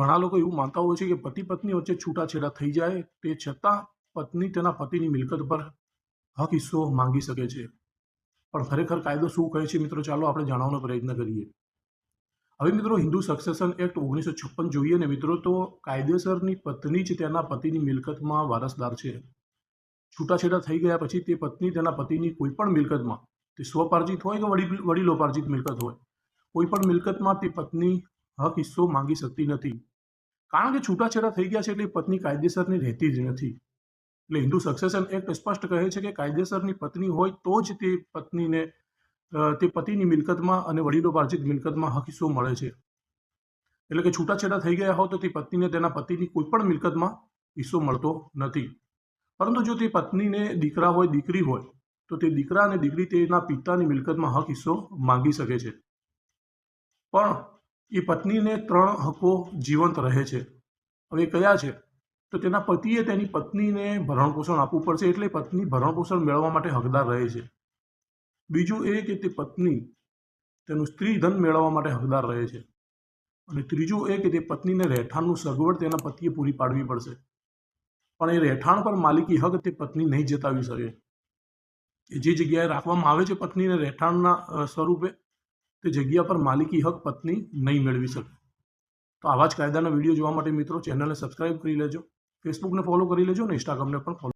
ઘણા લોકો એવું માનતા હોય છે કે પતિ પત્ની વચ્ચે છૂટાછેડા થઈ જાય તે છતાં પત્ની તેના પતિની મિલકત પર હક હિસ્સો માંગી શકે છે. પણ ખરેખર કાયદો શું કહે છે મિત્રો? ચાલો આપણે જાણવાનો પ્રયત્ન કરીએ. હવે મિત્રો, હિન્દુ સક્સેશન એક્ટ ઓગણીસો છપ્પન જોઈએ ને મિત્રો, તો કાયદેસરની પત્ની જ તેના પતિની મિલકતમાં વારસદાર છે. છૂટાછેડા થઈ ગયા પછી તે પત્ની તેના પતિની કોઈ પણ મિલકતમાં, તે સ્વપાર્જિત હોય કે વડી વડીલોપાર્જિત મિલકત હોય, કોઈ પણ મિલકતમાં તે પત્ની હક હિસ્સો માંગી શકતી નથી. કારણ કે છૂટાછેડા થઈ ગયા છે એટલે પત્ની કાયદેસરની રહેતી જ નથી. એટલે હિન્દુ સક્સેશન એક્ટ સ્પષ્ટ કહે છે કે કાયદેસરની પત્ની હોય તો જ તે પત્નીને તે પતિની મિલકતમાં અને વડીલોપાર્જિત મિલકતમાં હક હિસ્સો મળે છે. એટલે કે છૂટાછેડા થઈ ગયા હોય તો તે પત્નીને તેના પતિની કોઈ પણ મિલકતમાં હિસ્સો મળતો નથી. પરંતુ જો તે પત્નીને દીકરા હોય, દીકરી હોય, તો તે દીકરા અને દીકરી તેના પિતાની મિલકતમાં હક હિસ્સો માંગી શકે છે. પણ એ પત્નીને ત્રણ હકો જીવંત રહે છે. હવે કયા છે? તો તેના પતિએ તેની પત્નીને ભરણપોષણ આપવું પડશે એટલે પત્ની ભરણપોષણ મેળવવા માટે હકદાર રહે છે. બીજું એ કે તે પત્ની તેનું સ્ત્રી ધન મેળવવા માટે હકદાર રહે છે. અને ત્રીજું એ કે તે પત્નીને રહેઠાણનું સગવડ તેના પતિએ પૂરી પાડવી પડશે. પણ એ રહેઠાણ પર માલિકી હક તે પત્ની નહીં જતાવી શકે. એ જે જગ્યાએ રાખવામાં આવે છે પત્નીને રહેઠાણના સ્વરૂપે તે જગ્યા પર માલિકી હક પત્ની નહીં મેળવી શકે. તો આવા જ કાયદાના વીડિયો જોવા માટે મિત્રો ચેનલને સબસ્ક્રાઇબ કરી લેજો. ફેસબુકને ફોલો કરી લેજો અને ઇન્સ્ટાગ્રામને પણ ફોલો